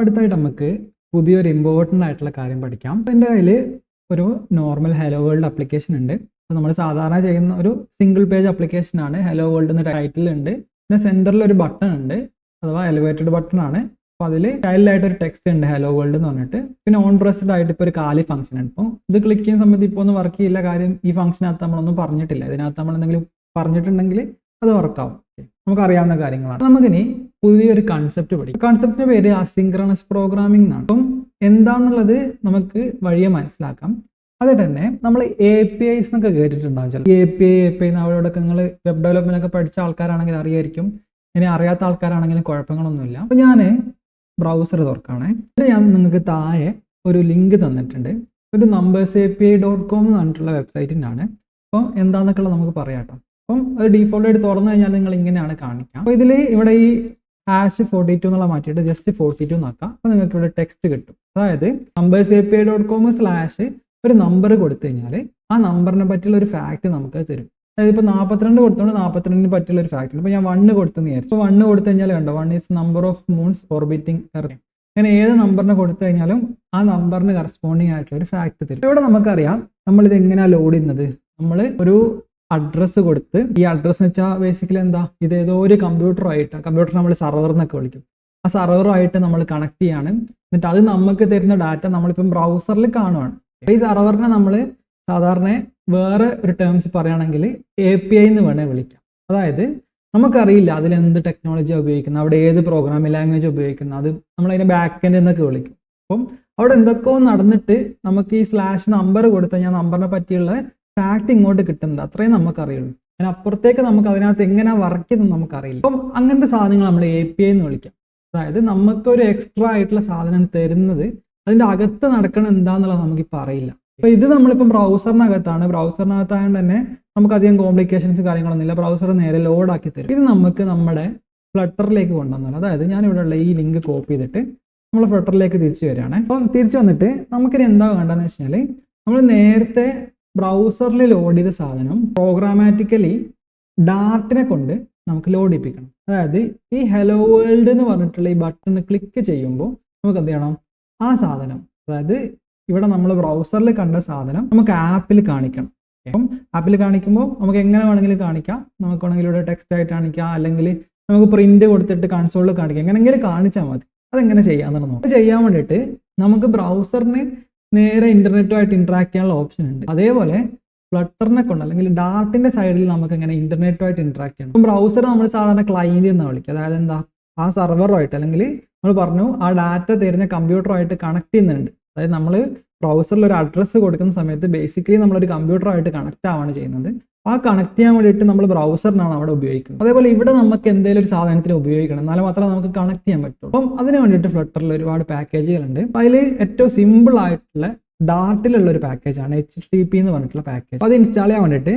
അടുത്തായിട്ട് നമുക്ക് പുതിയൊരു ഇമ്പോർട്ടന്റ് ആയിട്ടുള്ള കാര്യം പഠിക്കാം. എന്റെ കയ്യിൽ ഒരു നോർമൽ ഹലോ വേൾഡ് അപ്ലിക്കേഷൻ ഉണ്ട്. അപ്പോൾ നമ്മൾ സാധാരണ ചെയ്യുന്ന ഒരു സിംഗിൾ പേജ് അപ്ലിക്കേഷൻ ആണ്. ഹലോ വേൾഡ് എന്ന ടൈറ്റിൽ ഉണ്ട്. പിന്നെ സെന്ററിൽ ഒരു ബട്ടൺ ഉണ്ട്. അഥവാ എലിവേറ്റഡ് ബട്ടൺ ആണ്. അപ്പോൾ അതിൽ ചൈൽഡായിട്ട് ഒരു ടെക്സ്റ്റ് ഉണ്ട് ഹലോ വേൾഡ് എന്ന് പറഞ്ഞിട്ട്. പിന്നെ ഓൺ പ്രസ്ഡ് ആയിട്ട് ഇപ്പോൾ ഒരു കാലി ഫംഗ്ഷൻ ഉണ്ട്. അപ്പോൾ ഇത് ക്ലിക്ക് ചെയ്യുന്ന സമയത്ത് ഇപ്പോൾ ഒന്നും വർക്ക് ചെയ്യില്ല കാര്യം ഈ ഫംഗ്ഷനകത്ത് നമ്മളൊന്നും പറഞ്ഞിട്ടില്ല. ഇതിനകത്ത് നമ്മൾ എന്തെങ്കിലും പറഞ്ഞിട്ടുണ്ടെങ്കിൽ അത് വർക്കാവും നമുക്ക് അറിയാവുന്ന കാര്യങ്ങളാണ് നമുക്കിനി പുതിയൊരു കൺസെപ്റ്റ് പഠിക്കും. കൺസെപ്റ്റിന്റെ പേര് അസിങ്ക്രണസ് പ്രോഗ്രാമിംഗ് എന്നാണ്. അപ്പം എന്താന്നുള്ളത് നമുക്ക് വഴിയെ മനസ്സിലാക്കാം. അത് തന്നെ നമ്മൾ എ പി ഐസ് എന്നൊക്കെ കേട്ടിട്ടുണ്ടാവും ചില A P I A P I അവരോടൊക്കെ നിങ്ങൾ വെബ് ഡെവലപ്മെന്റ് ഒക്കെ പഠിച്ച ആൾക്കാരാണെങ്കിൽ അറിയായിരിക്കും. ഇനി അറിയാത്ത ആൾക്കാരാണെങ്കിലും കുഴപ്പങ്ങളൊന്നുമില്ല. അപ്പോൾ ഞാൻ ബ്രൗസർ തുറക്കാണേ. ഇവിടെ ഞാൻ നിങ്ങൾക്ക് താഴെ ഒരു ലിങ്ക് തന്നിട്ടുണ്ട്. ഒരു numbers A P I dot com എന്ന് പറഞ്ഞിട്ടുള്ള വെബ്സൈറ്റിന്റെ ആണ്. അപ്പോൾ എന്താണെന്നൊക്കെ ഉള്ളത് നമുക്ക് പറയാം കേട്ടോ. അപ്പം അത് ഡീഫോൾട്ട് ആയിട്ട് തുറന്നു കഴിഞ്ഞാൽ നിങ്ങൾ ഇങ്ങനെയാണ് കാണിക്കാം. അപ്പോൾ ഇതിൽ ഇവിടെ ഈ ഹാഷ് ഫോർട്ടി ടു എന്നുള്ള മാറ്റിയിട്ട് ജസ്റ്റ് ഫോർട്ടി ടു നോക്കാം അപ്പോൾ നിങ്ങൾക്ക് ഇവിടെ ടെക്സ്റ്റ് കിട്ടും. അതായത് numbers A P I dot com slash ഒരു നമ്പർ കൊടുത്തു കഴിഞ്ഞാൽ ആ നമ്പറിനെ പറ്റിയുള്ള ഒരു ഫാക്റ്റ് നമുക്ക് തരും. അതായത് ഇപ്പോൾ നാൽപ്പത്തിരണ്ട് കൊടുത്തോണ്ട് നാൽപ്പത്തിരണ്ടിന് പറ്റിയുള്ള ഒരു ഫാക്ട് ഇപ്പോൾ ഞാൻ വണ്ണ് കൊടുത്തെന്ന് വിചാരിച്ചു. ഇപ്പോൾ വണ്ണ് കൊടുത്തു കഴിഞ്ഞാൽ കണ്ടോ? One is number of moons orbiting earth അങ്ങനെ ഏത് നമ്പറിനെ കൊടുത്തു കഴിഞ്ഞാലും ആ നമ്പറിന് കറസ്പോണ്ടിങ് ആയിട്ടുള്ള ഒരു ഫാക്ട് തരും. ഇവിടെ നമുക്കറിയാം നമ്മളിത് എങ്ങനെയാണ് ലോഡ് ചെയ്യുന്നത്? നമ്മൾ ഒരു അഡ്രസ്സ് കൊടുത്ത് ഈ അഡ്രസ്സ് എന്ന് വെച്ചാൽ ബേസിക്കലി എന്താ? ഇത് ഏതോ ഒരു കമ്പ്യൂട്ടറായിട്ട് കമ്പ്യൂട്ടർ നമ്മൾ സർവർ എന്നൊക്കെ വിളിക്കും. ആ സർവറുമായിട്ട് നമ്മൾ കണക്ട് ചെയ്യാണ്. എന്നിട്ട് അത് നമുക്ക് തരുന്ന ഡാറ്റ നമ്മളിപ്പം ബ്രൗസറിൽ കാണുവാണ്. ഈ സർവറിനെ നമ്മൾ സാധാരണ വേറെ ഒരു ടേംസ് പറയുകയാണെങ്കിൽ എ പി ഐ എന്ന് വേണേൽ വിളിക്കാം. അതായത് നമുക്കറിയില്ല അതിൽ എന്ത് ടെക്നോളജി ഉപയോഗിക്കുന്നത് അവിടെ ഏത് പ്രോഗ്രാമിംഗ് ലാംഗ്വേജ് ഉപയോഗിക്കുന്നത് അത് നമ്മൾ അതിനെ ബാക്ക് എൻഡ് എന്നൊക്കെ വിളിക്കും. അപ്പം അവിടെ എന്തൊക്കെയോ നടന്നിട്ട് നമുക്ക് ഈ സ്ലാഷ് നമ്പർ കൊടുത്താൽ ഞാൻ നമ്പറിനെ പറ്റിയുള്ള ഫാക്ട് ഇങ്ങോട്ട് കിട്ടുന്നത് അത്രയും നമുക്കറിയുള്ളൂ. അതിന് അപ്പുറത്തേക്ക് നമുക്ക് അതിനകത്ത് എങ്ങനെ വർക്ക് ചെയ്യുന്നത് നമുക്കറിയില്ല. അപ്പം അങ്ങനത്തെ സാധനങ്ങൾ നമ്മൾ എ പി ഐ എന്ന് വിളിക്കാം. അതായത് നമുക്കൊരു എക്സ്ട്രാ ആയിട്ടുള്ള സാധനം തരുന്നത് അതിന്റെ അകത്ത് നടക്കണം എന്താന്നുള്ളത് നമുക്കിപ്പോൾ അറിയില്ല. അപ്പൊ ഇത് നമ്മളിപ്പം ബ്രൗസറിനകത്താണ് ബ്രൗസറിനകത്തായതുകൊണ്ട് തന്നെ നമുക്ക് അധികം കോംപ്ലിക്കേഷൻസ് കാര്യങ്ങളൊന്നും ഇല്ല. ബ്രൗസർ നേരെ ലോഡ് ആക്കി തരും. ഇത് നമുക്ക് നമ്മുടെ ഫ്ലട്ടറിലേക്ക് കൊണ്ടുവന്നാൽ അതായത് ഞാൻ ഇവിടെ ഉള്ള ഈ ലിങ്ക് കോപ്പി ചെയ്തിട്ട് നമ്മൾ ഫ്ലട്ടറിലേക്ക് തിരിച്ചു വരികയാണ്. അപ്പം തിരിച്ചു വന്നിട്ട് നമുക്കിനി എന്താ വേണ്ടതെന്ന് വെച്ചാൽ നമ്മൾ നേരത്തെ ബ്രൗസറിൽ ലോഡ് ചെയ്ത സാധനം പ്രോഗ്രാമാറ്റിക്കലി ഡാർട്ടിനെ കൊണ്ട് നമുക്ക് ലോഡ് ചെയ്യിപ്പിക്കണം അതായത് ഈ ഹലോ വേൾഡ് എന്ന് പറഞ്ഞിട്ടുള്ള ഈ ബട്ടൺ ക്ലിക്ക് ചെയ്യുമ്പോൾ നമുക്ക് എന്ത് ചെയ്യണം? ആ സാധനം അതായത് ഇവിടെ നമ്മൾ ബ്രൗസറിൽ കണ്ട സാധനം നമുക്ക് ആപ്പിൽ കാണിക്കണം. അപ്പം ആപ്പിൽ കാണിക്കുമ്പോൾ നമുക്ക് എങ്ങനെ വേണമെങ്കിലും കാണിക്കാം. നമുക്ക് വേണമെങ്കിൽ ഇവിടെ ടെക്സ്റ്റ് ആയിട്ട് കാണിക്കാം. അല്ലെങ്കിൽ നമുക്ക് പ്രിന്റ് കൊടുത്തിട്ട് കൺസോളിൽ കാണിക്കാം. എങ്ങനെയെങ്കിലും കാണിച്ചാൽ മതി. അതെങ്ങനെ ചെയ്യാമെന്നാണ് നോക്കാം. ചെയ്യാൻ വേണ്ടിയിട്ട് നമുക്ക് ബ്രൗസറിന് നേരെ ഇന്റർനെറ്റുമായിട്ട് ഇന്ററാക്ട് ചെയ്യാനുള്ള ഓപ്ഷൻ ഉണ്ട്. അതേപോലെ ഫ്ലട്ടറിനെ കൊണ്ട് അല്ലെങ്കിൽ ഡാർട്ടിന്റെ സൈഡിൽ നമുക്ക് ഇങ്ങനെ ഇന്റർനെറ്റുമായിട്ട് ഇന്ററാക്ട് ചെയ്യണം ബ്രൗസർ നമ്മൾ സാധാരണ ക്ലൈന്റ് എന്ന് വിളിക്കുക അതായത് എന്താ? ആ സർവറുമായിട്ട് അല്ലെങ്കിൽ നമ്മൾ പറഞ്ഞു ആ ഡാറ്റ തരുന്ന കമ്പ്യൂട്ടറുമായിട്ട് കണക്ട് ചെയ്യുന്നുണ്ട്. അതായത് നമ്മൾ ബ്രൗസറിൽ ഒരു അഡ്രസ്സ് കൊടുക്കുന്ന സമയത്ത് ബേസിക്കലി നമ്മളൊരു കമ്പ്യൂട്ടറുമായിട്ട് കണക്ട് ആവാണ് ചെയ്യുന്നത്. ആ കണക്ട് ചെയ്യാൻ വേണ്ടിയിട്ട് നമ്മൾ ബ്രൗസറിനാണ് അവിടെ ഉപയോഗിക്കുന്നത്. അതേപോലെ ഇവിടെ നമുക്ക് എന്തെങ്കിലും ഒരു സാധനത്തിന് ഉപയോഗിക്കണം. എന്നാലും മാത്രമേ നമുക്ക് കണക്ട് ചെയ്യാൻ പറ്റുള്ളൂ അപ്പം അതിന് വേണ്ടിയിട്ട് ഫ്ലട്ടറിൽ ഒരുപാട് പാക്കേജുകളുണ്ട് അതിൽ ഏറ്റവും സിമ്പിൾ ആയിട്ടുള്ള ഡാർട്ടിലുള്ള ഒരു പാക്കേജാണ് എച്ച് ടി പി എന്ന് പറഞ്ഞിട്ടുള്ള പാക്കേജ് അത് ഇൻസ്റ്റാൾ ചെയ്യാൻ വേണ്ടിയിട്ട്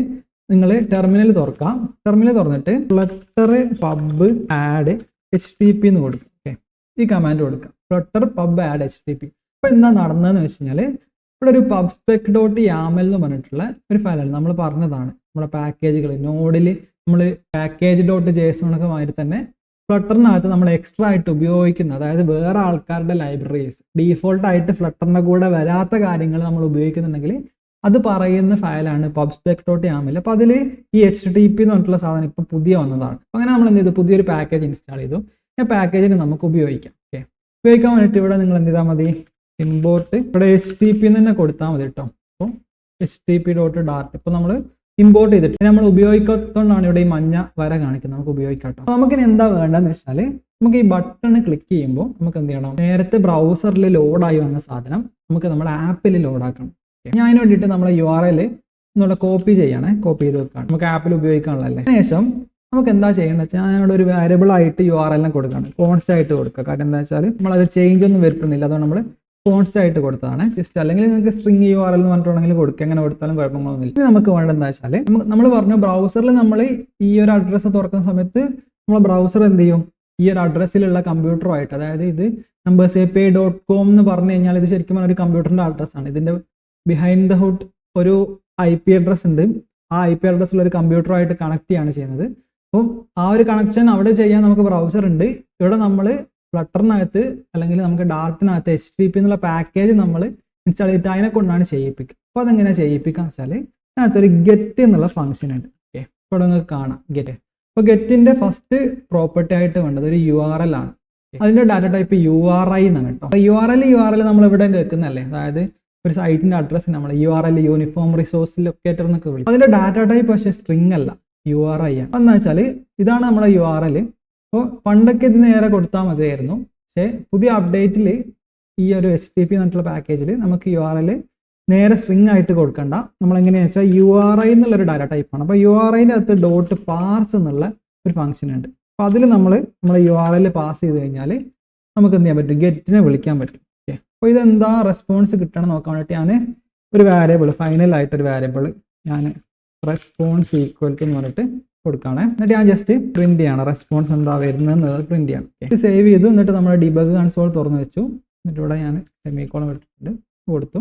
നിങ്ങൾ ടെർമിനൽ തുറക്കാം. ടെർമിനൽ തുറന്നിട്ട് flutter pub add H T P എന്ന് കൊടുക്കും. ഓക്കെ ഈ കമാൻഡ് കൊടുക്കാം. Flutter pub add H T P അപ്പോൾ എന്താ നടന്നതെന്ന് വെച്ച് കഴിഞ്ഞാൽ ഇവിടെ ഒരു പബ്സ്പെക് ഡോട്ട് യാമൽ എന്ന് പറഞ്ഞിട്ടുള്ള ഒരു ഫയലാണ് നമ്മൾ പറഞ്ഞതാണ്. നമ്മുടെ പാക്കേജുകൾ നോഡിൽ നമ്മൾ പാക്കേജ് ഡോട്ട് ജേസോണൊക്കെ മാതിരി തന്നെ ഫ്ലട്ടറിനകത്ത് നമ്മൾ എക്സ്ട്രാ ആയിട്ട് ഉപയോഗിക്കുന്ന അതായത് വേറെ ആൾക്കാരുടെ ലൈബ്രറീസ് ഡീഫോൾട്ട് ആയിട്ട് ഫ്ലട്ടറിന്റെ കൂടെ വരാത്ത കാര്യങ്ങൾ നമ്മൾ ഉപയോഗിക്കുന്നുണ്ടെങ്കിൽ അത് പറയുന്ന ഫയലാണ് പബ്സ്പെക് ഡോട്ട് യാമൽ അപ്പോൾ അതിൽ ഈ എച്ച് ടി പി എന്ന് പറഞ്ഞിട്ടുള്ള സാധനം ഇപ്പോൾ പുതിയ വന്നതാണ്. അങ്ങനെ നമ്മൾ എന്ത് ചെയ്തു? പുതിയൊരു പാക്കേജ് ഇൻസ്റ്റാൾ ചെയ്തു. ആ പാക്കേജിന് നമുക്ക് ഉപയോഗിക്കാം. ഓക്കെ ഉപയോഗിക്കാൻ വേണ്ടിയിട്ട് ഇവിടെ നിങ്ങൾ എന്ത് ചെയ്താൽ മതി? ഇമ്പോർട്ട് ഇവിടെ എസ് ടി പി തന്നെ കൊടുത്താൽ മതി കേട്ടോ അപ്പോൾ S T P dot dart ഇപ്പോൾ നമ്മൾ ഇമ്പോർട്ട് ചെയ്തിട്ട് നമ്മൾ ഉപയോഗിക്കാത്തതുകൊണ്ടാണ് ഇവിടെ ഈ മഞ്ഞ വര കാണിക്കുന്നത്. നമുക്ക് ഉപയോഗിക്കാം കേട്ടോ നമുക്കിനി എന്താ വേണ്ടതെന്ന് വെച്ചാൽ നമുക്ക് ഈ ബട്ടൺ ക്ലിക്ക് ചെയ്യുമ്പോൾ നമുക്ക് എന്ത് ചെയ്യണം? നേരത്തെ ബ്രൗസറിൽ ലോഡായി വന്ന സാധനം നമുക്ക് നമ്മുടെ ആപ്പിൽ ലോഡാക്കണം ഞാൻ അതിന് വേണ്ടിയിട്ട് നമ്മളെ യു ആർ എൽ എന്നുള്ള കോപ്പി ചെയ്യണേ. കോപ്പി ചെയ്ത് വെക്കാണ്. നമുക്ക് ആപ്പിൽ ഉപയോഗിക്കാനുള്ളതല്ലേ. ശേഷം നമുക്ക് എന്താ ചെയ്യേണ്ടത് വെച്ചാൽ ഞാനിവിടെ ഒരു വേരിയബിൾ ആയിട്ട് യു ആർ എല്ലാം കൊടുക്കുകയാണ് കോൺസ്റ്റ് ആയിട്ട് കൊടുക്കുക. കാരണം എന്താ വെച്ചാൽ നമ്മളത് ചേഞ്ച് ഒന്നും വരുത്തുന്നില്ല. അതുകൊണ്ട് നമ്മൾ കോൺസ്റ്റ് ആയിട്ട് കൊടുത്തതാണ്. ജസ്റ്റ് അല്ലെങ്കിൽ നിങ്ങൾക്ക് സ്ട്രിങ് യു ആർ എൽ എന്ന് പറഞ്ഞിട്ടുണ്ടെങ്കിൽ കൊടുക്കുക എങ്ങനെ കൊടുത്താലും കുഴപ്പങ്ങളൊന്നുമില്ല. ഇനി നമുക്ക് വേണ്ടത് എന്താ വെച്ചാൽ നമ്മൾ പറഞ്ഞു ബ്രൗസറിൽ നമ്മൾ ഈ ഒരു അഡ്രസ്സ് തുറക്കുന്ന സമയത്ത് നമ്മൾ ബ്രൗസർ എന്ത് ചെയ്യും? ഈ ഒരു അഡ്രസ്സിലുള്ള കമ്പ്യൂട്ടറുമായിട്ട് അതായത് ഇത് numbers A P dot com എന്ന് പറഞ്ഞു കഴിഞ്ഞാൽ ഇത് ശരിക്കും ഒരു കമ്പ്യൂട്ടറിന്റെ അഡ്രസ്സാണ് ഇതിന്റെ ബിഹൈൻഡ് ദ ഹുഡ് ഒരു ഐ പി അഡ്രസ്സ് ഉണ്ട്. ആ ഐ പി അഡ്രസ്സിൽ ഒരു കമ്പ്യൂട്ടറുമായിട്ട് കണക്ട് ചെയ്യാണ് ചെയ്യുന്നത്. അപ്പം ആ ഒരു കണക്ഷൻ അവിടെ ചെയ്യാൻ നമുക്ക് ബ്രൗസർ ഉണ്ട്. ഇവിടെ നമ്മൾ ഫ്ലട്ടറിനകത്ത് അല്ലെങ്കിൽ നമുക്ക് ഡാർട്ടിനകത്ത് എച്ച് ഡി പി എന്നുള്ള പാക്കേജ് നമ്മൾ ഇൻസ്റ്റാൾ ചെയ്തിട്ട് അതിനെ കൊണ്ടാണ് ചെയ്യിപ്പിക്കുക. അപ്പോൾ അതെങ്ങനെയാണ് ചെയ്യിപ്പിക്കുക വെച്ചാൽ അതിനകത്തൊരു ഗെറ്റ് എന്നുള്ള ഫംഗ്ഷൻ ഉണ്ട്. ഓക്കെ ഇപ്പോൾ നിങ്ങൾക്ക് കാണാം. ഗെറ്റ് അപ്പോൾ ഗെറ്റിന്റെ ഫസ്റ്റ് പ്രോപ്പർട്ടി ആയിട്ട് വേണ്ടത് ഒരു യു ആർ എൽ ആണ്. അതിന്റെ data type U R I എന്നാണ് കേട്ടോ. അപ്പോൾ U R L U R L നമ്മൾ ഇവിടെ കേൾക്കുന്നതല്ലേ? അതായത് ഒരു സൈറ്റിന്റെ അഡ്രസ്സ് നമ്മൾ U R L uniform resource locator എന്നൊക്കെ വിളിക്കും. അതിന്റെ ഡാറ്റ ടൈപ്പ് പക്ഷേ സ്ട്രിങ് അല്ല. യു ആർ ഐ ആണ്. എന്താ വെച്ചാൽ ഇതാണ് നമ്മുടെ യു ആർ എൽ അപ്പോൾ പണ്ടൊക്കെ ഇത് നേരെ കൊടുത്താൽ മതിയായിരുന്നു. പക്ഷേ പുതിയ അപ്ഡേറ്റിൽ ഈ ഒരു എച്ച് ടി പി എന്നിട്ടുള്ള പാക്കേജിൽ നമുക്ക് യു ആർ എൽ നേരെ സ്ട്രിങ് ആയിട്ട് കൊടുക്കണ്ട. നമ്മൾ എങ്ങനെയാണെന്ന് വെച്ചാൽ യു ആർ ഐ എന്നുള്ളൊരു ഡാറ്റ ടൈപ്പാണ് അപ്പോൾ യു ആർ ഐന്റെ അകത്ത് ഡോട്ട് പാർസ് എന്നുള്ള ഒരു ഫംഗ്ഷൻ ഉണ്ട്. അപ്പോൾ അതിൽ നമ്മൾ നമ്മൾ യു ആർ എൽ പാസ് ചെയ്ത് കഴിഞ്ഞാൽ നമുക്ക് എന്ത് ചെയ്യാൻ പറ്റും? ഗെറ്റിനെ വിളിക്കാൻ പറ്റും. ഓക്കെ അപ്പോൾ ഇതെന്താ റെസ്പോൺസ് കിട്ടണം നോക്കാൻ വേണ്ടിയിട്ട് ഞാൻ ഒരു വാരിയബിൾ ഫൈനലായിട്ടൊരു വാരിയബിൾ ഞാൻ റെസ്പോൺസ് ഈക്വൽ എന്ന് പറഞ്ഞിട്ട് കൊടുക്കുകയാണ് എന്നിട്ട് ഞാൻ ജസ്റ്റ് പ്രിന്റ് ചെയ്യണം. റെസ്പോൺസ് എന്താ വരുന്നത് പ്രിന്റ് ചെയ്യണം. ഇത് സേവ് ചെയ്തു. എന്നിട്ട് നമ്മുടെ ഡിബഗ് കൺസോൾ തുറന്നു വെച്ചു. എന്നിട്ട് ഇവിടെ ഞാൻ സെമിക്കോളം ഇട്ടിട്ടുണ്ട്. കൊടുത്തു.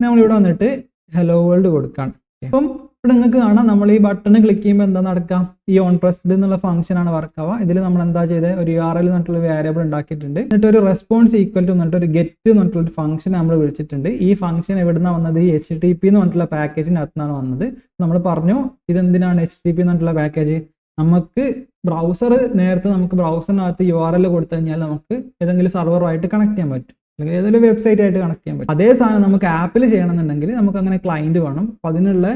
നമ്മളിവിടെ വന്നിട്ട് ഹലോ വേൾഡ് കൊടുക്കുകയാണ് അപ്പം ഇവിടെ നിങ്ങൾക്ക് കാണാം. നമ്മൾ ഈ ബട്ടൺ ക്ലിക്ക് ചെയ്യുമ്പോൾ എന്താ നടക്കാം? ഈ ഓൺ പ്രസ്ഡ് എന്നുള്ള ഫംഗ്ഷൻ ആണ് വർക്ക് ആവുക. ഇതിൽ നമ്മൾ എന്താ ചെയ്തത് ഒരു യു ആർ എൽ എന്നിട്ടുള്ള വേരിയബിൾ ഉണ്ടാക്കിയിട്ടുണ്ട്. എന്നിട്ട് ഒരു റെസ്പോൺസ് ഈക്വൽ ടു എന്നിട്ട് ഒരു ഗെറ്റ് എന്ന് പറഞ്ഞിട്ടുള്ള ഒരു ഫംഗ്ഷൻ നമ്മൾ വിളിച്ചിട്ടുണ്ട്. ഈ ഫംഗ്ഷൻ എവിടുന്നാണ് വന്നത്? ഈ എച്ച് ടി പി എന്ന് പറഞ്ഞിട്ടുള്ള പാക്കേജിനകത്തുനിന്നാണ് വന്നത്. നമ്മൾ പറഞ്ഞു ഇതെന്തിനാണ് എച്ച് ടി പി എന്നിട്ടുള്ള പാക്കേജ് നമുക്ക് ബ്രൗസർ നേരത്തെ നമുക്ക് ബ്രൗസറിനകത്ത് യു ആർ എൽ കൊടുത്തു കഴിഞ്ഞാൽ നമുക്ക് ഏതെങ്കിലും സർവറുമായിട്ട് കണക്ട് ചെയ്യാൻ പറ്റും. അല്ലെങ്കിൽ ഏതെങ്കിലും വെബ്സൈറ്റ് ആയിട്ട് കണക്ട് ചെയ്യാൻ പറ്റും. അതേ സാധനം നമുക്ക് ആപ്പിൽ ചെയ്യണമെന്നുണ്ടെങ്കിൽ നമുക്ക് അങ്ങനെ ക്ലയന്റ് വേണം. അപ്പം അതിനുള്ള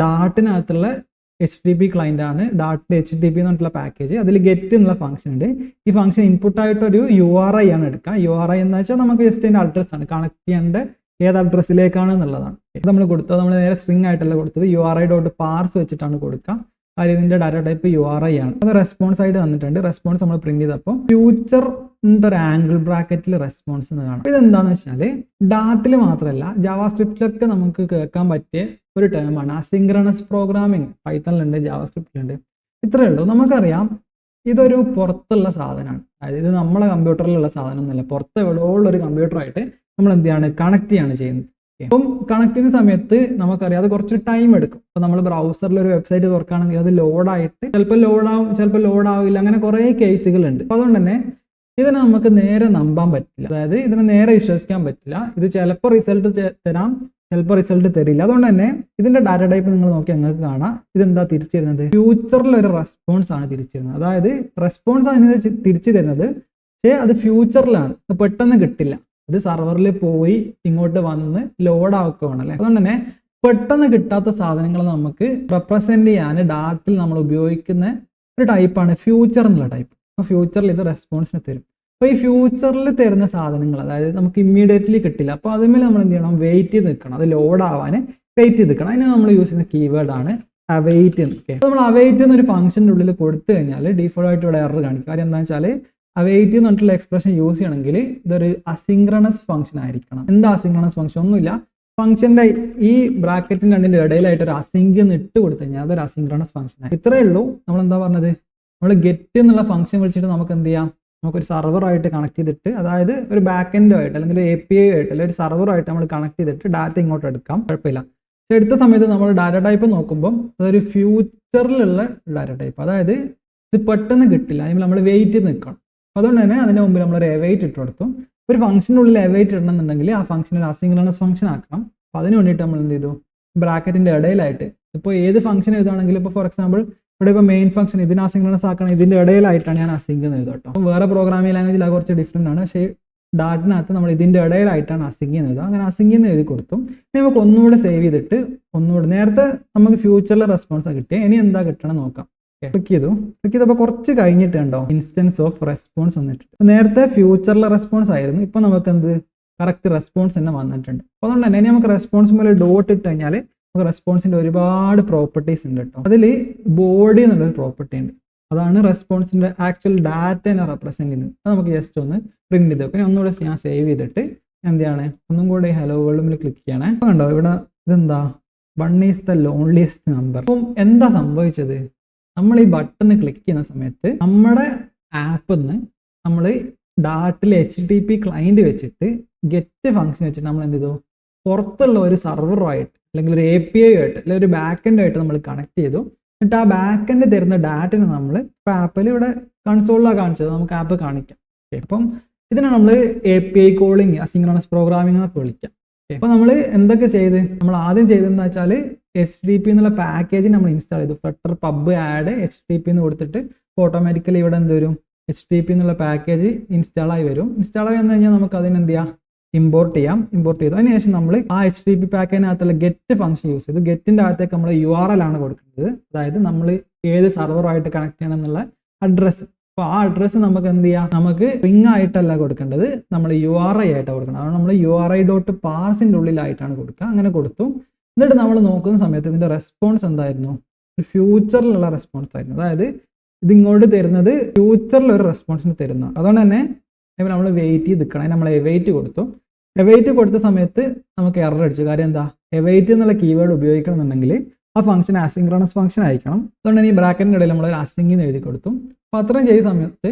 ഡാട്ടിനകത്തുള്ള എച്ച് ടി പി ക്ലയന്റ് ആണ്. ഡാട്ടിന്റെ എച്ച് ടി പി എന്നുള്ള പാക്കേജ് അതിൽ ഗെറ്റ് എന്നുള്ള ഫംഗ്ഷൻ ഉണ്ട്. ഈ ഫംഗ്ഷൻ ഇൻപുട്ട് ആയിട്ടൊരു യു ആർ ഐ ആണ് എടുക്കുക. യു ആർ ഐ എന്ന് വെച്ചാൽ നമുക്ക് ജസ്റ്റ് അതിന്റെ അഡ്രസ് ആണ്. കണക്ട് ചെയ്യേണ്ട ഏത് അഡ്രസ്സിലേക്കാണ് എന്നുള്ളതാണ്. ഇത് നമ്മൾ കൊടുത്തത് നമ്മൾ നേരെ സ്ട്രിങ് ആയിട്ടല്ല കൊടുത്തത്. U R I dot parse വെച്ചിട്ടാണ് കൊടുക്കുക. കാര്യം ഇതിന്റെ data type U R I ആണ്. അത് റെസ്പോൺസ് ആയിട്ട് തന്നിട്ടുണ്ട് റെസ്പോൺസ് നമ്മൾ പ്രിന്റ് ചെയ്തപ്പോൾ ഫ്യൂച്ചർ ഒരു ആംഗിൾ ബ്രാക്കറ്റിൽ റെസ്പോൺസ് എന്ന് കാണാം. ഇതെന്താന്ന് വെച്ചാൽ ഡാറ്റിൽ മാത്രമല്ല ജാവാ സ്ക്രിപ്റ്റിലൊക്കെ നമുക്ക് കേൾക്കാൻ പറ്റിയ ഒരു ടേമാണ് അസിങ്ക്രണസ് പ്രോഗ്രാമിംഗ് പൈത്തണിലുണ്ട് ജാവാ സ്ക്രിപ്റ്റിലുണ്ട് ഇത്രയേ ഉള്ളൂ. നമുക്കറിയാം ഇതൊരു പുറത്തുള്ള സാധനമാണ്. അതായത് ഇത് നമ്മളെ കമ്പ്യൂട്ടറിലുള്ള സാധനം എന്നല്ല പുറത്ത് എവിടെയുള്ള ഒരു കമ്പ്യൂട്ടറായിട്ട് നമ്മൾ എന്ത് ചെയ്യാണ് കണക്ട് ചെയ്യാണ് ചെയ്യുന്നത്. അപ്പം കണക്ട് ചെയ്യുന്ന സമയത്ത് നമുക്കറിയാം അത് കുറച്ച് ടൈം എടുക്കും. ഇപ്പം നമ്മൾ ബ്രൗസറിൽ ഒരു വെബ്സൈറ്റ് തുറക്കുകയാണെങ്കിൽ അത് ലോഡായിട്ട് ചിലപ്പോൾ ലോഡാവും ചിലപ്പോൾ ലോഡാവില്ല അങ്ങനെ കുറേ കേസുകളുണ്ട് അപ്പൊ അതുകൊണ്ട് തന്നെ ഇതിനെ നമുക്ക് നേരെ നമ്പാൻ പറ്റില്ല. അതായത് ഇതിനെ നേരെ വിശ്വസിക്കാൻ പറ്റില്ല. ഇത് ചിലപ്പോൾ റിസൾട്ട് തരാം. ചിലപ്പോൾ റിസൾട്ട് തരില്ല. അതുകൊണ്ട് തന്നെ ഇതിന്റെ ഡാറ്റ ടൈപ്പ് നിങ്ങൾ നോക്കി നിങ്ങൾക്ക് കാണാം. ഇതെന്താ തിരിച്ചു തരുന്നത് ഫ്യൂച്ചറിൽ ഒരു റെസ്പോൺസ് ആണ് തിരിച്ചു തരുന്നത് അതായത് റെസ്പോൺസ് ആണ് ഇത് തിരിച്ചു തരുന്നത്. പക്ഷേ അത് ഫ്യൂച്ചറിലാണ് പെട്ടെന്ന് കിട്ടില്ല. അത് സെർവറിൽ പോയി ഇങ്ങോട്ട് വന്ന് ലോഡ് ആക്കുകയാണ് അല്ലേ? അതുകൊണ്ട് തന്നെ പെട്ടെന്ന് കിട്ടാത്ത സാധനങ്ങൾ നമുക്ക് റെപ്രസെന്റ് ചെയ്യാൻ ഡാറ്റിൽ നമ്മൾ ഉപയോഗിക്കുന്ന ഒരു ടൈപ്പാണ് ഫ്യൂച്ചർ എന്നുള്ള ടൈപ്പ് അപ്പോൾ ഫ്യൂച്ചറിൽ ഇത് റെസ്പോൺസിന് തരും. അപ്പോൾ ഈ ഫ്യൂച്ചറിൽ തരുന്ന സാധനങ്ങൾ അതായത് നമുക്ക് ഇമ്മീഡിയറ്റ്ലി കിട്ടില്ല. അപ്പോൾ അതുമേൽ നമ്മൾ എന്ത് ചെയ്യണം? വെയിറ്റ് ചെയ്ത് നിൽക്കണം. അത് ലോഡ് ആവാൻ വെയിറ്റ് ചെയ്ത് നിൽക്കണം. അതിന് നമ്മൾ യൂസ് ചെയ്യുന്ന കീവേഡ് ആണ് അവൈറ്റ് എന്നൊക്കെ നമ്മൾ അവൈറ്റ് എന്നൊരു ഫംഗ്ഷന്റെ ഉള്ളിൽ കൊടുത്തു കഴിഞ്ഞാൽ ഡീഫോൾട്ട് ആയിട്ട് ഇവിടെ എറർ കാണിക്കും. കാര്യം എന്താണെന്ന് വെച്ചാൽ അവൈറ്റ് എന്ന് പറഞ്ഞിട്ടുള്ള എക്സ്പ്രഷൻ യൂസ് ചെയ്യണമെങ്കിൽ ഇതൊരു അസിംഗ്രണസ് ഫംഗ്ഷൻ ആയിരിക്കണം. എന്താ അസിംഗ്രണസ് ഫംഗ്ഷൻ ഒന്നുമില്ല. ഫംഗ്ഷന്റെ ഈ ബ്രാക്കറ്റിന്റെ രണ്ടിന്റെ ഇടയിലായിട്ട് ഒരു അസിങ്ക് എന്ന് ഇട്ട് കൊടുത്തു കഴിഞ്ഞാൽ അതൊരു അസിംഗ്രണസ് ഫംഗ്ഷൻ ആയി ഇത്രയേ ഉള്ളൂ. നമ്മൾ എന്താ പറഞ്ഞത്? നമ്മൾ ഗെറ്റ് എന്നുള്ള ഫംഗ്ഷൻ വിളിച്ചിട്ട് നമുക്ക് എന്ത് ചെയ്യാം? നമുക്കൊരു സർവറായിട്ട് കണക്ട് ചെയ്തിട്ട് അതായത് ഒരു ബാക്ക് എൻഡോ ആയിട്ട് അല്ലെങ്കിൽ ഒരു എ പി ഐ ആയിട്ട് അല്ലെങ്കിൽ ഒരു സർവറായിട്ട് നമ്മൾ കണക്ട് ചെയ്തിട്ട് ഡാറ്റ ഇങ്ങോട്ട് എടുക്കാം. കുഴപ്പമില്ല. പക്ഷെ എടുത്ത സമയത്ത് നമ്മൾ ഡാറ്റ ടൈപ്പ് നോക്കുമ്പോൾ അതൊരു ഫ്യൂച്ചറിലുള്ള ഡാറ്റ ടൈപ്പ് അതായത് ഇത് പെട്ടെന്ന് കിട്ടില്ല. അല്ലെങ്കിൽ നമ്മൾ വെയിറ്റ് നിൽക്കണം. അതുകൊണ്ട് തന്നെ അതിന് നമ്മൾ ഒരു എവൈറ്റ് ഇട്ട് കൊടുത്തു. ഒരു ഫംഗ്ഷനുള്ളിൽ എവൈറ്റ് ഇടണമെന്നുണ്ടെങ്കിൽ ആ ഫംഗ്ഷൻ ഒരു ഫംഗ്ഷൻ ആക്കണം. അപ്പോൾ അതിന് വേണ്ടിയിട്ട് നമ്മൾ എന്ത് ചെയ്തു? ബ്രാക്കറ്റിന്റെ ഇടയിലായിട്ട്. ഇപ്പോൾ ഏത് ഫംഗ്ഷൻ എഴുതുകയാണെങ്കിലും ഇപ്പോൾ ഫോർ എക്സാമ്പിൾ ഇവിടെ ഇപ്പോൾ മെയിൻ ഫംഗ്ഷൻ ഇതിന് അസിങ്ക്രണസ് ആക്കണം. ഇതിന്റെ ഇടയിലായിട്ടാണ് ഞാൻ അസിങ്ക് എന്ന് അപ്പോൾ വേറെ പ്രോഗ്രാമിംഗ് ലാംഗ്വേജിൽ അത് കുറച്ച് ഡിഫറെന്റ് ആണ്. പക്ഷേ ഡാറ്റിനകത്ത് നമ്മൾ ഇതിന്റെ ഇടയിലായിട്ടാണ് അസിങ്ക് എന്ന് എഴുതുക അങ്ങനെ അസിങ്ക് എന്ന് എഴുതി കൊടുത്തു. നമുക്ക് ഒന്നുകൂടെ സേവ് ചെയ്തിട്ട് ഒന്നുകൂടെ നേരത്തെ നമുക്ക് ഫ്യൂച്ചറിലെ റെസ്പോൺസ് കിട്ടിയത് ഇനി എന്താ കിട്ടണം നോക്കാം. ക്ലിക്ക് ചെയ്തു. ക്ലിക്ക് ചെയ്തപ്പോൾ കുറച്ച് കഴിഞ്ഞിട്ട് കണ്ടോ? ഇൻസ്റ്റൻസ് ഓഫ് റെസ്പോൺസ് വന്നിട്ടുണ്ട്. നേരത്തെ ഫ്യൂച്ചറിലെ റെസ്പോൺസ് ആയിരുന്നു. ഇപ്പോൾ നമുക്ക് എന്ത്? കറക്റ്റ് റെസ്പോൺസ് തന്നെ വന്നിട്ടുണ്ട്. അപ്പോൾ അതുകൊണ്ട് തന്നെ നമുക്ക് റെസ്പോൺസ് മേലെ ഡോട്ട് ഇട്ട് കഴിഞ്ഞാൽ നമുക്ക് റെസ്പോൺസിന്റെ ഒരുപാട് പ്രോപ്പർട്ടീസ് ഉണ്ട് കേട്ടോ അതിൽ ബോഡി എന്നുള്ളൊരു പ്രോപ്പർട്ടി ഉണ്ട്. അതാണ് റെസ്പോൺസിന്റെ ആക്ച്വൽ ഡാറ്റനെ റെപ്രസെന്റ് ചെയ്യുന്നത്. അത് നമുക്ക് ജസ്റ്റ് ഒന്ന് പ്രിന്റ് ചെയ്ത് വെക്കാം. ഒന്നുകൂടെ ഞാൻ സേവ് ചെയ്തിട്ട് എന്താണ്? ഒന്നും കൂടെ ഹലോ വേൾഡ് ക്ലിക്ക് ചെയ്യണേ. കണ്ടോ ഇവിടെ ഇതെന്താ? One is the loneliest number അപ്പം എന്താ സംഭവിച്ചത്? നമ്മൾ ഈ ബട്ടൺ ക്ലിക്ക് ചെയ്യുന്ന സമയത്ത് നമ്മുടെ ആപ്പിൽ നിന്ന് നമ്മൾ ഡാറ്റിൽ എച്ച് ടി പി ക്ലൈന്റ് വെച്ചിട്ട് ഗെറ്റ് ഫംഗ്ഷൻ വെച്ചിട്ട് നമ്മൾ എന്ത് ചെയ്തു? പുറത്തുള്ള ഒരു സർവറുമായിട്ട് അല്ലെങ്കിൽ ഒരു എ പി ഐ ആയിട്ട് അല്ലെങ്കിൽ ഒരു ബാക്ക് ആയിട്ട് നമ്മൾ കണക്ട് ചെയ്തു. എന്നിട്ട് ആ ബാക്ക് എൻഡ് തരുന്ന ഡാറ്റനെ നമ്മൾ ഇപ്പോൾ ആപ്പിൽ ഇവിടെ കൺസോളിലാണ് കാണിച്ചത്. നമുക്ക് ആപ്പ് കാണിക്കാം. ഓക്കെ അപ്പം ഇതിനാണ് നമ്മൾ A P I calling asynchronous programming എന്നൊക്കെ വിളിക്കാം. അപ്പോൾ നമ്മൾ എന്തൊക്കെ ചെയ്ത്? നമ്മൾ ആദ്യം ചെയ്തതെന്ന് വെച്ചാൽ എച്ച് ഡി പി എന്നുള്ള പാക്കേജ് നമ്മൾ ഇൻസ്റ്റാൾ ചെയ്തു. Flutter pub add H D P എന്ന് കൊടുത്തിട്ട് ഓട്ടോമാറ്റിക്കലി ഇവിടെ എന്ത് വരും? എച്ച് ഡി പി എന്നുള്ള പാക്കേജ് ഇൻസ്റ്റാൾ ആയി വരും. ഇൻസ്റ്റാൾ ആയി വന്നു കഴിഞ്ഞാൽ നമുക്ക് അതിനെന്ത് ചെയ്യാം? ഇമ്പോർട്ട് ചെയ്യാം ഇമ്പോർട്ട് ചെയ്തു. അതിനുശേഷം നമ്മൾ ആ എച്ച് ഡി പി പാക്കേജിനകത്തുള്ള ഗെറ്റ് ഫംഗ്ഷൻ യൂസ് ചെയ്തു. ഗെറ്റിന്റെ അകത്തേക്ക് നമ്മൾ യു ആർ എൽ ആണ് കൊടുക്കുന്നത് അതായത് നമ്മൾ ഏത് സർവറുമായിട്ട് കണക്ട് ചെയ്യണം എന്നുള്ള അഡ്രസ്സ് അപ്പോൾ ആ അഡ്രസ്സ് നമുക്ക് എന്ത് ചെയ്യാം? നമുക്ക് റിംഗ് ആയിട്ടല്ല കൊടുക്കേണ്ടത്. നമ്മൾ യു ആർ ഐ ആയിട്ടാണ് കൊടുക്കണം. അതുകൊണ്ട് നമ്മൾ യു ആർ ഐ ഡോട്ട് പാർസിന്റെ ഉള്ളിലായിട്ടാണ് കൊടുക്കുക. അങ്ങനെ കൊടുത്തു. എന്നിട്ട് നമ്മൾ നോക്കുന്ന സമയത്ത് ഇതിന്റെ റെസ്പോൺസ് എന്തായിരുന്നു? ഒരു ഫ്യൂച്ചറിലുള്ള റെസ്പോൺസ് ആയിരുന്നു. അതായത് ഇതിങ്ങോട്ട് തരുന്നത് ഫ്യൂച്ചറിൽ ഒരു റെസ്പോൺസിന് തരുന്നു. അതുകൊണ്ട് തന്നെ നമ്മൾ വെയിറ്റ് ചെയ്ത് നിൽക്കണം. നമ്മൾ വെയിറ്റ് കൊടുത്തു. എവൈറ്റ് കൊടുത്ത സമയത്ത് നമുക്ക് എറർ അടിച്ചു. കാര്യം എന്താ? എവൈറ്റ് എന്നുള്ള കീവേഡ് ഉപയോഗിക്കണമെന്നുണ്ടെങ്കിൽ ആ ഫംഗ്ഷൻ അസിങ്ക്രണസ് ഫംഗ്ഷൻ അയക്കണം അതുകൊണ്ട് ഈ ബ്രാക്കറ്റിന്റെ ഇടയിൽ നമ്മൾ അസിംഗ് എന്ന് എഴുതി കൊടുത്തു. അപ്പോൾ അത്രയും ചെയ്ത സമയത്ത്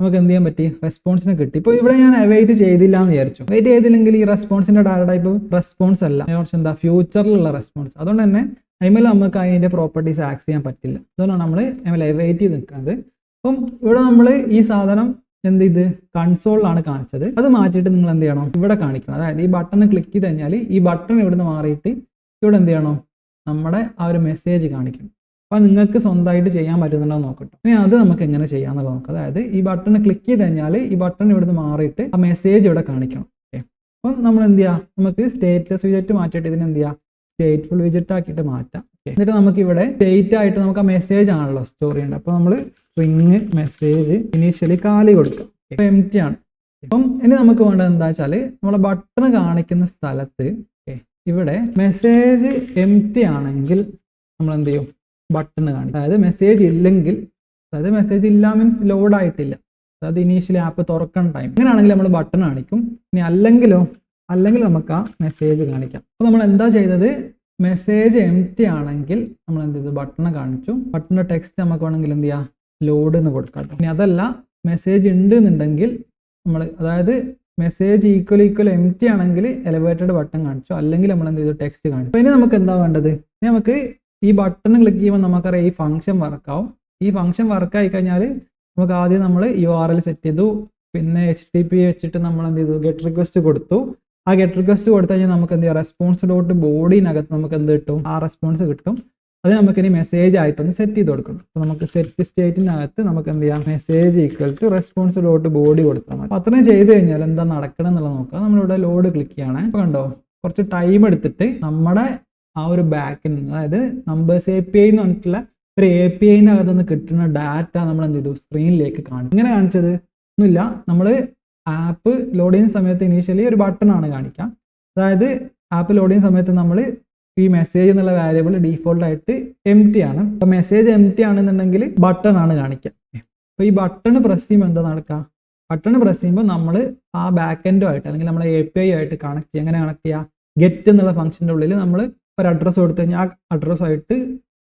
നമുക്ക് എന്ത് ചെയ്യാൻ പറ്റി? റെസ്പോൺസിനെ കിട്ടി. ഇപ്പോൾ ഇവിടെ ഞാൻ അവൈറ്റ് ചെയ്തില്ല എന്ന് വിചാരിച്ചു. വെയിറ്റ് ചെയ്തില്ലെങ്കിൽ ഈ റെസ്പോൺസിന്റെ ഡാറ്റ ടൈപ്പ് റെസ്പോൺസ് അല്ല. കുറച്ച് എന്താ? ഫ്യൂച്ചറിലുള്ള റെസ്പോൺസ് അതുകൊണ്ട് തന്നെ അതിമേൽ നമുക്ക് അതിന്റെ പ്രോപ്പർട്ടീസ് ആക്സ് ചെയ്യാൻ പറ്റില്ല. അതുകൊണ്ടാണ് നമ്മൾ അതിമേൽ അവൈറ്റ് ചെയ്ത് നിൽക്കുന്നത്. അപ്പം ഇവിടെ നമ്മൾ ഈ സാധനം എന്ത് ഇത്? കൺസോളിലാണ് കാണിച്ചത്. അത് മാറ്റിയിട്ട് നിങ്ങൾ എന്ത് ചെയ്യണം? ഇവിടെ കാണിക്കണം. അതായത് ഈ ബട്ടൺ ക്ലിക്ക് ചെയ്ത് കഴിഞ്ഞാൽ ഈ ബട്ടൺ ഇവിടുന്ന് മാറിയിട്ട് ഇവിടെ എന്ത് ചെയ്യണം? നമ്മുടെ ആ ഒരു മെസ്സേജ് കാണിക്കണം. അപ്പോൾ നിങ്ങൾക്ക് സ്വന്തമായിട്ട് ചെയ്യാൻ പറ്റുന്നുണ്ടോ നോക്കട്ടെ. ഇനി അത് നമുക്ക് എങ്ങനെ ചെയ്യാന്നുള്ളത് നോക്കാം. അതായത് ഈ ബട്ടൺ ക്ലിക്ക് ചെയ്ത് കഴിഞ്ഞാൽ ഈ ബട്ടൺ ഇവിടുന്ന് മാറിയിട്ട് ആ മെസ്സേജ് ഇവിടെ കാണിക്കണം. ഓക്കെ. അപ്പം നമ്മൾ എന്ത് ചെയ്യുക നമുക്ക് സ്റ്റേറ്റ്ലെസ് വിജറ്റ് മാറ്റിയിട്ട് ഇതിന് എന്ത് ചെയ്യുക സ്റ്റേറ്റ്ഫുൾ വിജറ്റ് ആക്കിയിട്ട് മാറ്റാം. എന്നിട്ട് നമുക്ക് ഇവിടെ ഡേറ്റ് ആയിട്ട് നമുക്ക് ആ മെസ്സേജ് ആണല്ലോ സ്റ്റോറി ഉണ്ട്. അപ്പോൾ നമ്മൾ സ്ട്രിങ് മെസ്സേജ് ഇനീഷ്യലി കാലി കൊടുക്കുക. ഇപ്പൊ എം ടി ആണ്. ഇപ്പം ഇനി നമുക്ക് വേണ്ടത് എന്താ വെച്ചാൽ നമ്മളെ ബട്ടൺ കാണിക്കുന്ന സ്ഥലത്ത് ഇവിടെ മെസ്സേജ് എം ടി ആണെങ്കിൽ നമ്മൾ എന്ത് ചെയ്യും? ബട്ടൺ കാണിക്കും. അതായത് മെസ്സേജ് ഇല്ലെങ്കിൽ അതായത് മെസ്സേജ് ഇല്ല മീൻസ് ലോഡ് ആയിട്ടില്ല. അതായത് ഇനീഷ്യലി ആപ്പ് തുറക്കുന്ന ടൈം അങ്ങനെയാണെങ്കിൽ നമ്മൾ ബട്ടൺ കാണിക്കും. ഇനി അല്ലെങ്കിലോ അല്ലെങ്കിൽ നമുക്ക് ആ മെസ്സേജ് കാണിക്കാം. അപ്പോൾ നമ്മൾ എന്താ ചെയ്തത്? മെസ്സേജ് എം ടി ആണെങ്കിൽ നമ്മൾ എന്ത് ചെയ്തു? ബട്ടൺ കാണിച്ചു. ബട്ടണിന്റെ ടെക്സ്റ്റ് നമുക്ക് വേണമെങ്കിൽ എന്ത് ചെയ്യാം? ലോഡ് എന്ന് കൊടുക്കാം ഇനി അതല്ല മെസ്സേജ് ഉണ്ട് എന്നുണ്ടെങ്കിൽ നമ്മൾ അതായത് message equal equal empty ആണെങ്കിൽ എലവേറ്റഡ് ബട്ടൺ കാണിച്ചു. അല്ലെങ്കിൽ നമ്മൾ എന്ത് ചെയ്തു? ടെക്സ്റ്റ് കാണിച്ചു. ഇനി നമുക്ക് എന്താ വേണ്ടത്? നമുക്ക് ഈ ബട്ടൺ ക്ലിക്ക് ചെയ്യുമ്പോൾ നമുക്കറിയാം ഈ ഫംഗ്ഷൻ വർക്കാവും ഈ ഫംഗ്ഷൻ വർക്കായി കഴിഞ്ഞാൽ നമുക്ക് ആദ്യം നമ്മൾ യു ആർ എൽ സെറ്റ് ചെയ്തു. പിന്നെ എച്ച് ടി പി വെച്ചിട്ട് നമ്മൾ എന്ത് ചെയ്തു? ഗെറ്റ് റിക്വസ്റ്റ് കൊടുത്തു. ആ ഗെറ്റ് റിക്വസ്റ്റ് കൊടുത്തു കഴിഞ്ഞാൽ നമുക്ക് എന്ത് ചെയ്യാം റെസ്പോൺസ് ഡോട്ട് ബോഡിനകത്ത് നമുക്ക് എന്ത് കിട്ടും? ആ റെസ്പോൺസ് കിട്ടും. അത് നമുക്കിനി മെസ്സേജ് ആയിട്ടൊന്ന് സെറ്റ് ചെയ്ത് കൊടുക്കണം. അപ്പോൾ നമുക്ക് സെറ്റ് സ്റ്റേറ്റിനകത്ത് നമുക്ക് എന്ത് ചെയ്യാം message equal to response dot body കൊടുത്താൽ മതി അത്രയും ചെയ്ത് കഴിഞ്ഞാൽ എന്താ നടക്കണം എന്നുള്ളത് നോക്കാം നമ്മളിവിടെ ലോഡ് ക്ലിക്ക് ചെയ്യണേ. അപ്പോൾ കണ്ടോ? കുറച്ച് ടൈം എടുത്തിട്ട് നമ്മുടെ ആ ഒരു ബാക്കിൽ നിന്ന് അതായത് നമ്പേഴ്സ് എ പി ഐ എന്ന് പറഞ്ഞിട്ടുള്ള ഒരു എ പി ഐനകത്ത് നിന്ന് കിട്ടുന്ന ഡാറ്റ നമ്മൾ എന്ത് ചെയ്തു സ്ക്രീനിലേക്ക് കാണും. ഇങ്ങനെ കാണിച്ചത്? ഒന്നുമില്ല. നമ്മൾ ആപ്പ് ലോഡ് ചെയ്യുന്ന സമയത്ത് ഇനീഷ്യലി ഒരു ബട്ടൺ ആണ് കാണിക്കുക. അതായത് ആപ്പ് ലോഡ് ചെയ്യുന്ന സമയത്ത് നമ്മൾ ഈ മെസ്സേജ് എന്നുള്ള വാരിയബിൾ ഡീഫോൾട്ട് ആയിട്ട് എം ടി ആണ്. അപ്പോൾ മെസ്സേജ് എം ടി ആണെന്നുണ്ടെങ്കിൽ ബട്ടൺ ആണ് കാണിക്കുക. അപ്പോൾ ഈ ബട്ടൺ പ്രസ് ചെയ്യുമ്പോൾ എന്താ നടക്കുക? ബട്ടൺ പ്രസ് ചെയ്യുമ്പോൾ നമ്മൾ ആ ബാക്ക് എൻഡോ ആയിട്ട് അല്ലെങ്കിൽ നമ്മളെ എ പി ഐ ആയിട്ട് കണക്ട് ചെയ്യുക. എങ്ങനെ കണക്ട് ചെയ്യുക? ഗെറ്റ് എന്നുള്ള ഫംഗ്ഷന്റെ ഉള്ളിൽ നമ്മൾ ഒരു അഡ്രസ്സ് കൊടുത്തു കഴിഞ്ഞാൽ ആ അഡ്രസ്സായിട്ട്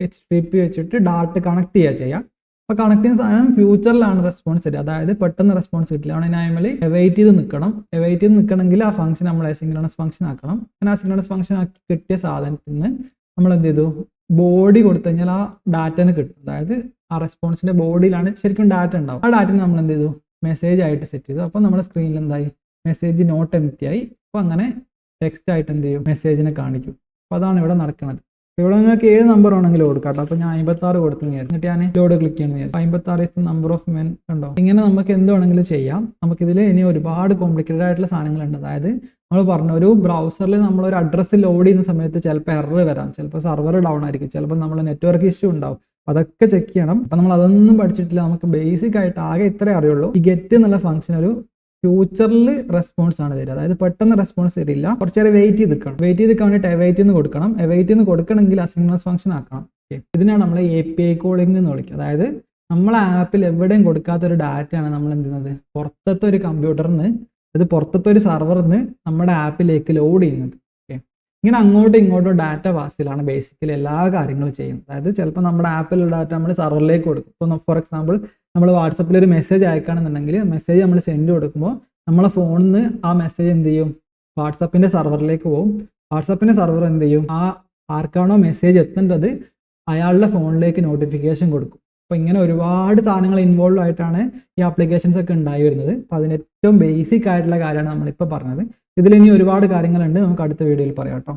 എച്ച് ടി പി വെച്ചിട്ട് ഡാറ്റ് കണക്ട് ചെയ്യുക ചെയ്യാം. അപ്പോൾ കണക്റ്റിംഗ് സാധനം ഫ്യൂച്ചറിലാണ് റെസ്പോൺസ് തരിക. അതായത് പെട്ടെന്ന് റെസ്പോൺസ് കിട്ടില്ല. അതുകൊണ്ട് നമ്മൾ വെയിറ്റ് ചെയ്ത് നിൽക്കണം വെയിറ്റ് ചെയ്ത് നിൽക്കണമെങ്കിൽ ആ ഫംഗ്ഷൻ നമ്മൾ അസിങ്രണസ് ഫംഗ്ഷൻ ആക്കണം. അങ്ങനെ അസിങ്രണസ് ഫംഗ്ഷൻ ആക്കി കിട്ടിയ സാധനത്തിൽ നിന്ന് നമ്മൾ എന്ത് ചെയ്തു? ബോഡി കൊടുത്തു കഴിഞ്ഞാൽ ആ ഡാറ്റന് കിട്ടും. അതായത് ആ റെസ്പോൺസിന്റെ ബോഡിയിലാണ് ശരിക്കും ഡാറ്റ ഉണ്ടാവും ആ ഡാറ്റ നമ്മൾ എന്ത് ചെയ്തു? മെസ്സേജ് ആയിട്ട് സെറ്റ് ചെയ്തു. അപ്പോൾ നമ്മുടെ സ്ക്രീനിൽ എന്തായി? മെസ്സേജ് നോട്ട് എം ആയി. അപ്പോൾ അങ്ങനെ ടെക്സ്റ്റ് ആയിട്ട് എന്ത് ചെയ്യും? മെസ്സേജിനെ കാണിക്കും. അപ്പോൾ അതാണ് ഇവിടെ നടക്കുന്നത് ഇവിടെ നിങ്ങൾക്ക് ഏത് നമ്പർ വേണമെങ്കിലും കൊടുക്കാം കേട്ടോ. അപ്പോൾ ഞാൻ അമ്പത്താറ് കൊടുത്തു എന്നിട്ട് ഞാൻ ലോഡ് ക്ലിക്ക് ചെയ്യണം അമ്പത്തി അമ്പത്താറ് ഇസ് നമ്പർ ഓഫ് മെൻ ഉണ്ടോ ഇങ്ങനെ നമുക്ക് എന്ത് വേണമെങ്കിലും ചെയ്യാം. നമുക്കിതിൽ ഇനി ഒരുപാട് കോംപ്ലിക്കേറ്റഡ് ആയിട്ടുള്ള സാധനങ്ങളുണ്ട്. അതായത് നമ്മൾ പറഞ്ഞു ഒരു ബ്രൗസറിൽ നമ്മൾ ഒരു അഡ്രസ്സ് ലോഡ് ചെയ്യുന്ന സമയത്ത് ചിലപ്പോൾ എറർ വരാം. ചിലപ്പോൾ സർവർ ഡൗൺ ആയിരിക്കും. ചിലപ്പോൾ നമ്മൾ നെറ്റ്വർക്ക് ഇഷ്യൂ ഉണ്ടാവും. അതൊക്കെ ചെക്ക് ചെയ്യണം. അപ്പം നമ്മൾ അതൊന്നും പഠിച്ചിട്ടില്ല. നമുക്ക് ബേസിക് ആയിട്ട് ആകെ ഇത്രേ അറിയുള്ളൂ. ഈ ഗെറ്റ് എന്നുള്ള ഫംഗ്ഷൻ ഒരു ഫ്യൂച്ചറിൽ റെസ്പോൺസ് ആണ് തരിക. അതായത് പെട്ടെന്ന് റെസ്പോൺസ് തരില്ല. കുറച്ച് നേരം വെയിറ്റ് ചെയ്ത് നിൽക്കണം. വെയിറ്റ് ചെയ്ത് നിൽക്കാൻ വേണ്ടിയിട്ട് എവൈറ്റ് എന്ന് കൊടുക്കണം. എവൈറ്റ് എന്ന് കൊടുക്കണമെങ്കിൽ അസിഗ്നസ് ഫംഗ്ഷൻ ആക്കണം. ഇതിനാണ് നമ്മൾ എ പി ഐ കോളിംഗ് എന്ന് വിളിക്കുക. അതായത് നമ്മളെ ആപ്പിൽ എവിടെയും കൊടുക്കാത്ത ഒരു ഡാറ്റയാണ് നമ്മൾ എന്ത് ചെയ്യുന്നത്? പുറത്തത്തെ ഒരു കമ്പ്യൂട്ടറിൽ നിന്ന് അത് പുറത്തത്തെ ഒരു സർവറിൽ നിന്ന് നമ്മുടെ ആപ്പിലേക്ക് ലോഡ് ചെയ്യുന്നത്. ഇങ്ങനെ അങ്ങോട്ടും ഇങ്ങോട്ടും ഡാറ്റ പാസിലാണ് ബേസിക്കലി എല്ലാ കാര്യങ്ങളും ചെയ്യുന്നത്. അതായത് ചിലപ്പോൾ നമ്മുടെ ആപ്പിലുള്ള ഡാറ്റ നമ്മൾ സെർവറിലേക്ക് കൊടുക്കും. ഇപ്പോൾ ഫോർ എക്സാമ്പിൾ നമ്മൾ വാട്സപ്പിൽ ഒരു മെസ്സേജ് അയക്കുകയാണെന്നുണ്ടെങ്കിൽ മെസ്സേജ് നമ്മൾ സെൻഡ് കൊടുക്കുമ്പോൾ നമ്മളെ ഫോണിൽ നിന്ന് ആ മെസ്സേജ് എന്ത് ചെയ്യും? വാട്സപ്പിന്റെ സെർവറിലേക്ക് പോകും. വാട്സപ്പിന്റെ സെർവർ എന്ത് ചെയ്യും? ആ ആർക്കാണോ മെസ്സേജ് എത്തേണ്ടത് അയാളുടെ ഫോണിലേക്ക് നോട്ടിഫിക്കേഷൻ കൊടുക്കും. അപ്പോൾ ഇങ്ങനെ ഒരുപാട് സാധനങ്ങൾ ഇൻവോൾവ് ആയിട്ടാണ് ഈ ആപ്ലിക്കേഷൻസ് ഒക്കെ ഉണ്ടായി വരുന്നത്. അപ്പോൾ അതിന് ഏറ്റവും ബേസിക് ആയിട്ടുള്ള കാര്യമാണ് നമ്മളിപ്പോൾ പറഞ്ഞത്. ഇതിൽ ഇനി ഒരുപാട് കാര്യങ്ങളുണ്ട്. നമുക്ക് അടുത്ത വീഡിയോയിൽ പറയാം കേട്ടോ.